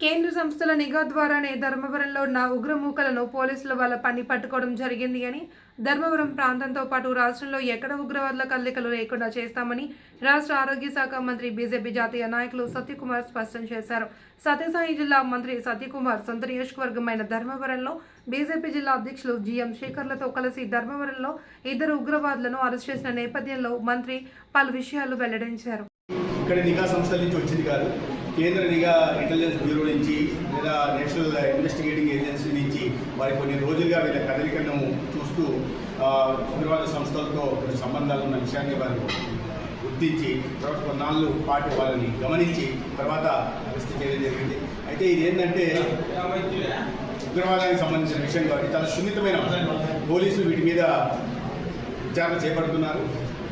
కేంద్ర సంస్థల నిఘా ద్వారానే ధర్మవరంలో ఉన్న ఉగ్రమూకలను పోలీసుల వల్ల పని పట్టుకోవడం జరిగింది అని ధర్మవరం ప్రాంతంతో పాటు రాష్ట్రంలో ఎక్కడ ఉగ్రవాదుల కదలికలు లేకుండా చేస్తామని రాష్ట్ర ఆరోగ్య శాఖ మంత్రి బీజేపీ జాతీయ నాయకులు సత్యకుమార్ స్పష్టం చేశారు. సత్యసాయి జిల్లా మంత్రి సత్యకుమార్ సొంత నియోజకవర్గమైన ధర్మవరంలో బీజేపీ జిల్లా అధ్యక్షులు జిఎం శేఖర్లతో కలిసి ధర్మవరంలో ఇద్దరు ఉగ్రవాదులను అరెస్ట్ చేసిన నేపథ్యంలో మంత్రి పలు విషయాలు వెల్లడించారు. ఇక్కడ నిఘా సంస్థల నుంచి వచ్చింది కాదు. కేంద్ర నిఘా ఇంటెలిజెన్స్ మరి వారి కొన్ని రోజులుగా వీళ్ళ కదలికలను చూస్తూ ఉగ్రవాద సంస్థలతో కొన్ని సంబంధాలు ఉన్న విషయాన్ని వారు గుర్తించి తర్వాత కొన్నాళ్ళు పాటు వాళ్ళని గమనించి తర్వాత అరెస్ట్ చేయడం జరిగింది అయితే ఇది ఏంటంటే ఉగ్రవాదానికి సంబంధించిన విషయం కాబట్టి చాలా సున్నితమైన అంశం. పోలీసులు వీటి మీద విచారణ చేపడుతున్నారు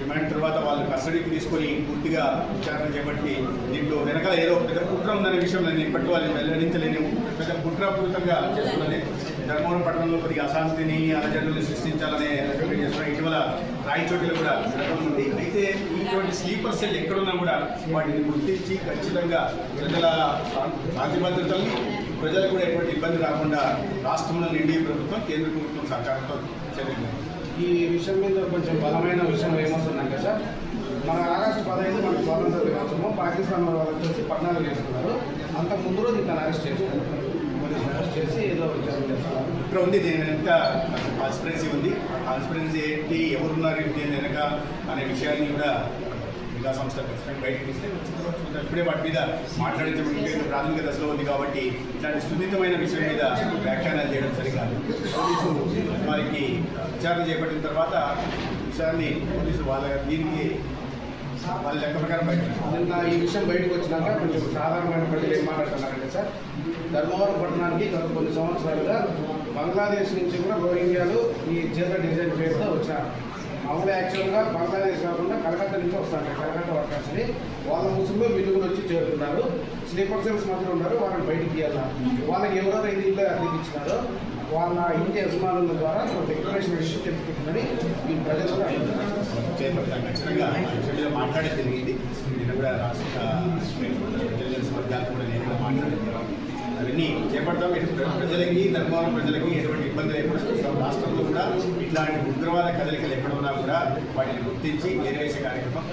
రిమాండ్ తర్వాత వాళ్ళు కస్టడీకి తీసుకొని పూర్తిగా విచారణ చేపట్టి దీంట్లో వెనకాల ఏదో పెద్ద కుట్ర ఉందనే విషయం నేను ఇప్పటి వాళ్ళు వెల్లడించలేను పెద్ద కుట్రపూరితంగా చేస్తున్నది. ధర్మవరం పట్టణంలో కొద్దిగా అశాంతిని అలజడులు సృష్టించాలనే రికమెండ్ చేస్తున్నారు. ఇటీవల రాయచోటిలో కూడా జరగనుంది అయితే ఇటువంటి స్లీపర్ సెల్ ఎక్కడున్నా కూడా వాటిని గుర్తించి ఖచ్చితంగా ప్రజల శాంతి భద్రతల్ని ప్రజలకు కూడా ఎటువంటి ఇబ్బంది రాకుండా రాష్ట్రంలో ఎన్డీఏ ప్రభుత్వం కేంద్ర ప్రభుత్వం సహకారంతో చర్యలు ఈ విషయం మీద కొంచెం బలమైన విషయం ఏమో పాకిస్తాన్ వాళ్ళు వచ్చేసి పట్టణాలు చేసుకున్నారు అంత ముందు రోజు ఇతను అరెస్ట్ చేశారు. పోలీసులు అరెస్ట్ చేసి ఏదో విచారణ చేస్తున్నారు. ఇక్కడ ఉంది దీని వెనక కాన్స్పిరెన్సీ ఉంది. కాన్స్పిరెన్సీ ఏంటి ఎవరున్నారు అని వెనక అనే విషయాన్ని కూడా నిఘా సంస్థ ఖచ్చితంగా బయటకు ఇస్తే చూద్దాం. ఇప్పుడే వాటి మీద మాట్లాడించబడి ప్రాథమిక దశలో ఉంది కాబట్టి ఇలాంటి సున్నితమైన విషయం మీద వ్యాఖ్యానాలు చేయడం సరికాదు. పోలీసు వారికి విచారణ చేపట్టిన తర్వాత విషయాన్ని పోలీసు వాళ్ళ దీనికి వాళ్ళ లెక్క ప్రకారం బయట నిన్న ఈ విషయం బయటకు వచ్చినాక కొంచెం సాధారణమైన ప్రజలు ఏం మాట్లాడుతున్నారంటే సార్ ధర్మవరం పట్టణానికి గత కొన్ని సంవత్సరాలుగా బంగ్లాదేశ్ నుంచి కూడా రోహింగ్యాలు ఈ జీత డిజైన్ పేరుతో వచ్చారు. మామూలు యాక్చువల్గా బంగ్లాదేశ్ కాకుండా కలకత్తా నుంచి వస్తారు కలకత్తా వర్కర్స్ని. వాళ్ళ ముసుగులో వీళ్ళు కూడా వచ్చి చేరుతున్నారు. స్లీపర్ సెల్స్ మాత్రం ఉన్నారు వాళ్ళని బయటికి తీయాలి? వాళ్ళకి ఎవరెవరు ఐదు ఇళ్ళు అద్దెకి వాళ్ళ ఇంటి యజమానుల ద్వారా ఇన్ఫర్మేషన్ విషయం తెలుసుకుంటుందని ఈ ప్రజలు ఖచ్చితంగా మాట్లాడే జరిగింది. నిన్న కూడా రాష్ట్ర ఇంటెలిజెన్స్ వర్గాలు కూడా నేను కూడా అవన్నీ చేపడతాం. ప్రజలకి ధర్మవరం ప్రజలకి ఎటువంటి ఇబ్బంది లేకుండా రాష్ట్రంలో కూడా ఇట్లాంటి ఉగ్రవాద కదలికలు ఎక్కడ ఉన్నా కూడా వాటిని గుర్తించి ఏరివేసే కార్యక్రమం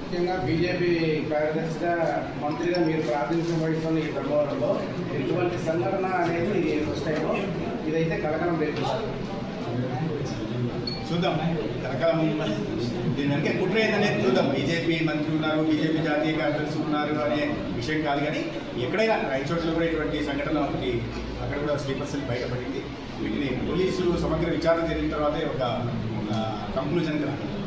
ముఖ్యంగా బీజేపీ కార్యదర్శిగా మంత్రిగా మీరు ప్రాతినిధ్యం వహిస్తున్న ఈ ధర్మవరంలో ఇటువంటి సంఘటన అనేది కలకలం చూద్దాం కలకలం దీని వెనక కుట్ర ఏందనేది చూద్దాం. బీజేపీ మంత్రి ఉన్నారు బీజేపీ జాతీయ కార్యదర్శి ఉన్నారు అనే విషయం కాదు కానీ ఎక్కడైనా రైచోట్ల కూడా ఇటువంటి సంఘటన ఒకటి అక్కడ కూడా స్లీపర్ బయటపడింది. వీటిని పోలీసులు సమగ్ర విచారణ జరిగిన తర్వాతే ఒక కంక్లూజన్కి రావాలి.